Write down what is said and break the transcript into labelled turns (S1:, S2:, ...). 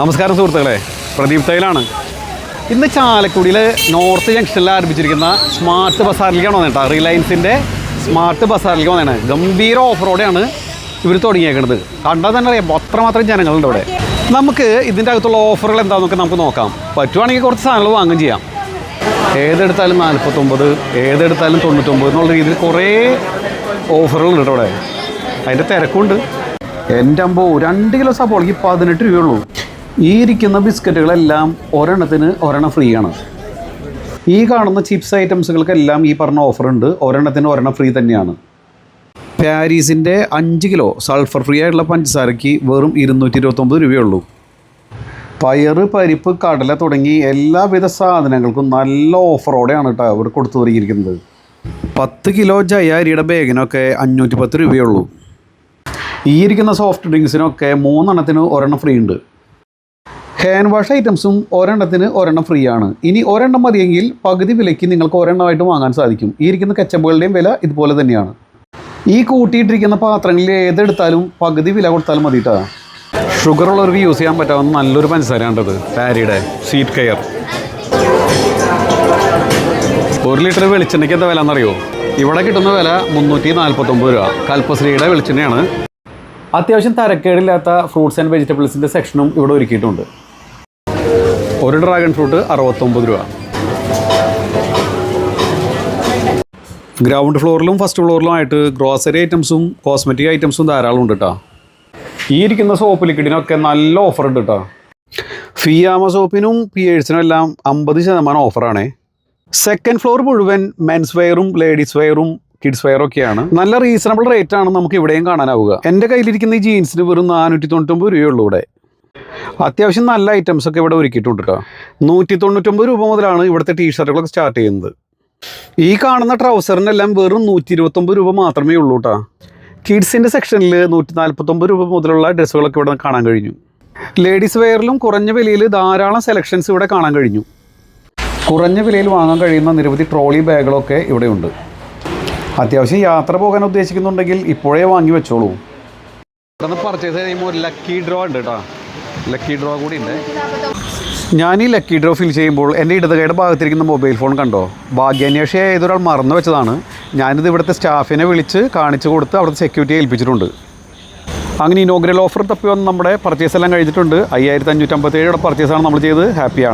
S1: നമസ്കാരം സുഹൃത്തുക്കളെ. പ്രദീപ് തൈലാണ് ഇന്ന് ചാലക്കുടിയിലെ നോർത്ത് ജംഗ്ഷനിൽ ആരംഭിച്ചിരിക്കുന്ന സ്മാർട്ട് ബസാറിലേക്കാണ് വന്നിട്ടാ റിലയൻസിന്റെ സ്മാർട്ട് ബസാറിലേക്ക് വന്നതാണ്. ഗംഭീര ഓഫറോടെയാണ് ഇവർ തുടങ്ങിയേക്കുന്നത് കണ്ടാൽ തന്നെ അറിയാം. അത്രമാത്രം ജനങ്ങളുണ്ട് ഇവിടെ. നമുക്ക് ഇതിന്റെ അകത്തുള്ള ഓഫറുകൾ എന്താണെന്നൊക്കെ നമുക്ക് നോക്കാം. പറ്റുവാണെങ്കിൽ കുറച്ച് സാധനങ്ങൾ വാങ്ങുകയും ചെയ്യാം. ഏതെടുത്താലും നാൽപ്പത്തൊമ്പത് ഏതെടുത്താലും തൊണ്ണൂറ്റൊമ്പത് എന്നുള്ള രീതിയിൽ കുറേ ഓഫറുകളുണ്ട് കേട്ടോ ഇവിടെ. അതിന്റെ തിരക്കുണ്ട്. എന്റെ അമ്പോ രണ്ട് കിലോ സപ്പോളയ്ക്ക് പതിനെട്ട് രൂപയുള്ളൂ ഈ ഇരിക്കുന്ന ബിസ്ക്കറ്റുകളെല്ലാം ഒരെണ്ണത്തിന് ഒരെണ്ണം ഫ്രീ ആണ് ഈ കാണുന്ന ചിപ്സ് ഐറ്റംസുകൾക്കെല്ലാം ഈ പറഞ്ഞ ഓഫർ ഉണ്ട്. ഒരെണ്ണത്തിന് ഒരെണ്ണം ഫ്രീ തന്നെയാണ്. പാരീസിന്റെ അഞ്ച് കിലോ സൾഫർ ഫ്രീ ആയിട്ടുള്ള പഞ്ചസാരയ്ക്ക് വെറും ഇരുന്നൂറ്റി ഇരുപത്തൊമ്പത് രൂപയുള്ളൂ. പയർ പരിപ്പ് കടല തുടങ്ങി എല്ലാവിധ സാധനങ്ങൾക്കും നല്ല ഓഫറോടെയാണ് കേട്ടോ അവർ കൊടുത്തു തുടങ്ങിയിരിക്കുന്നത് പത്ത് കിലോ ജയ അരിയുടെ ബാഗിനൊക്കെ അഞ്ഞൂറ്റി പത്ത് രൂപയുള്ളൂ. ഈ ഇരിക്കുന്ന സോഫ്റ്റ് ഡ്രിങ്ക്സിനൊക്കെ മൂന്നെണ്ണത്തിന് ഒരെണ്ണം ഫ്രീ ഉണ്ട്. ഹാൻഡ് വാഷ് ഐറ്റംസും ഒരെണ്ണത്തിന് ഒരെണ്ണം ഫ്രീ ആണ് ഇനി ഒരെണ്ണം മതിയെങ്കിൽ പകുതി വിലയ്ക്ക് നിങ്ങൾക്ക് ഒരെണ്ണമായിട്ട് വാങ്ങാൻ സാധിക്കും. ഈ ഇരിക്കുന്ന കച്ചമ്പുകളുടെയും വില ഇതുപോലെ തന്നെയാണ്. ഈ കൂട്ടിയിട്ടിരിക്കുന്ന പാത്രങ്ങളിൽ ഏതെടുത്താലും പകുതി വില കൊടുത്താലും മതിയിട്ടാണ് ഷുഗർ ഉള്ളവർക്ക് യൂസ് ചെയ്യാൻ പറ്റാവുന്ന നല്ലൊരു പഞ്ചസാരയാണ്ടത് പാരിയുടെ സീറ്റ് കെയർ ഒരു ലിറ്റർ വെളിച്ചെണ്ണയ്ക്ക് എന്താ വില എന്നറിയോ ഇവിടെ കിട്ടുന്ന വില മുന്നൂറ്റി നാൽപ്പത്തൊമ്പത് രൂപ. കൽപ്പശ്രീയുടെ വെളിച്ചെണ്ണയാണ്. അത്യാവശ്യം തരക്കേടില്ലാത്ത ഫ്രൂട്ട്സ് ആൻഡ് വെജിറ്റബിൾസിന്റെ സെക്ഷനും ഇവിടെ ഒരുക്കിയിട്ടുണ്ട്. ഒരു ഡ്രാഗൺ ഫ്രൂട്ട് അറുപത്തൊമ്പത് രൂപ. ഗ്രൗണ്ട് ഫ്ലോറിലും ഫസ്റ്റ് ഫ്ലോറിലും ആയിട്ട് ഗ്രോസറി ഐറ്റംസും കോസ്മെറ്റിക് ഐറ്റംസും ധാരാളം ഉണ്ട് കേട്ടോ ഈ ഇരിക്കുന്ന സോപ്പ് ലിക്വിഡിനൊക്കെ നല്ല ഓഫർ ഉണ്ട് കേട്ടോ ഫിയാമ സോപ്പിനും പിയേഴ്സിനും എല്ലാം അമ്പത് ശതമാനം ഓഫറാണേ സെക്കൻഡ് ഫ്ലോർ മുഴുവൻ മെൻസ് വെയറും ലേഡീസ് വെയറും കിഡ്സ് വെയറും ഒക്കെയാണ്. നല്ല റീസണബിൾ റേറ്റ് ആണ് നമുക്ക് ഇവിടെയും കാണാനാവുക. എന്റെ കയ്യിലിരിക്കുന്ന ഈ ജീൻസിന് വെറും നാനൂറ്റി തൊണ്ണൂറ്റൊമ്പത് രൂപയുള്ളൂ ഇവിടെ. അത്യാവശ്യം നല്ല ഐറ്റംസ് ഒക്കെ ഇവിടെ ഒരുക്കിയിട്ടുണ്ട് കേട്ടോ നൂറ്റി തൊണ്ണൂറ്റൊമ്പത് രൂപ മുതലാണ് ഇവിടുത്തെ ടീഷർട്ടുകളൊക്കെ സ്റ്റാർട്ട് ചെയ്യുന്നത്. ഈ കാണുന്ന ട്രൗസറിനെല്ലാം വെറും നൂറ്റി ഇരുപത്തൊമ്പത് രൂപ മാത്രമേ ഉള്ളൂ കേട്ടോ കിഡ്സിന്റെ സെക്ഷനിൽ നൂറ്റി നാൽപ്പത്തൊമ്പത് രൂപ മുതലുള്ള ഡ്രസ്സുകളൊക്കെ ഇവിടെ കാണാൻ കഴിഞ്ഞു. ലേഡീസ് വെയറിലും കുറഞ്ഞ വിലയിൽ ധാരാളം സെലക്ഷൻസ് ഇവിടെ കാണാൻ കഴിഞ്ഞു. കുറഞ്ഞ വിലയിൽ വാങ്ങാൻ കഴിയുന്ന നിരവധി ട്രോളി ബാഗുകളൊക്കെ ഇവിടെയുണ്ട് അത്യാവശ്യം യാത്ര പോകാൻ ഉദ്ദേശിക്കുന്നുണ്ടെങ്കിൽ ഇപ്പോഴേ വാങ്ങി വെച്ചോളൂ. ഇവിടെ പർച്ചേസ് ചെയ്യുമ്പോൾ ലക്കി ഡ്രോ ഉണ്ട് കേട്ടോ ലക്കി ഡ്രോ കൂടി ഉണ്ട് ഞാൻ ഈ ലക്കി ഡ്രോ ഫിൽ ചെയ്യുമ്പോൾ എന്റെ ഇടതുകൈയുടെ ഭാഗത്തിരിക്കുന്ന മൊബൈൽ ഫോൺ കണ്ടോ? ഭാഗ്യാന്വേഷിയായ ഏതൊരാൾ മറന്നു വെച്ചതാണ്. ഞാനിത് ഇവിടുത്തെ സ്റ്റാഫിനെ വിളിച്ച് കാണിച്ചു കൊടുത്ത് അവിടുത്തെ സെക്യൂരിറ്റി ഏൽപ്പിച്ചിട്ടുണ്ട്. അങ്ങനെ ഇനോഗ്രൽ ഓഫർ തപ്പി വന്ന് നമ്മുടെ പർച്ചേസ് എല്ലാം കഴിഞ്ഞിട്ടുണ്ട്. അയ്യായിരത്തി അഞ്ഞൂറ്റമ്പത്തേഴ് പർച്ചേസാണ് നമ്മൾ ചെയ്ത് ഹാപ്പിയാണ്